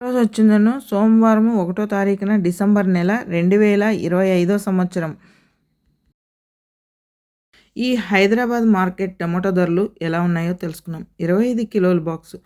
రోజు వచ్చిందను సోమవారం ఒకటో తారీఖున డిసెంబర్ నెల రెండు వేల ఇరవై ఐదో సంవత్సరం. ఈ హైదరాబాద్ మార్కెట్ టమోటా ధరలు ఎలా ఉన్నాయో తెలుసుకున్నాం. ఇరవై ఐదు కిలోల బాక్స్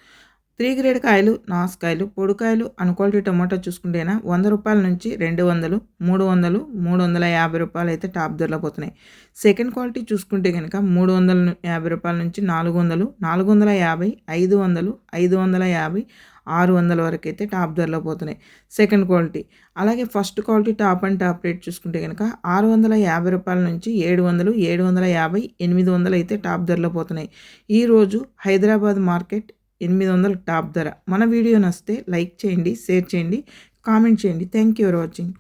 త్రీ గ్రేడ్ కాయలు నాసుకాయలు పొడికాయలు అన్క్వాలిటీ టమోటా చూసుకుంటేనా వంద రూపాయల నుంచి రెండు వందలు మూడు వందలు మూడు వందల యాభై రూపాయలు అయితే టాప్ ధరలో పోతున్నాయి. సెకండ్ క్వాలిటీ చూసుకుంటే కనుక మూడు వందల యాభై రూపాయల నుంచి నాలుగు వందలు నాలుగు వందల యాభై ఐదు వందలు ఐదు వందల యాభై ఆరు వందల వరకు అయితే టాప్ ధరలో పోతున్నాయి. Second quality. అలాగే first quality top and top rate చూసుకుంటే కనుక ఆరు వందల యాభై రూపాయల నుంచి ఏడు వందలు ఏడు వందల యాభై ఎనిమిది వందలు అయితే టాప్ ధరలో పోతున్నాయి. ఈరోజు హైదరాబాద్ మార్కెట్ ఎనిమిది వందల టాప్ ధర. మన వీడియో నచ్చితే లైక్ చేయండి షేర్ చేయండి కామెంట్ చేయండి. Thank you for watching.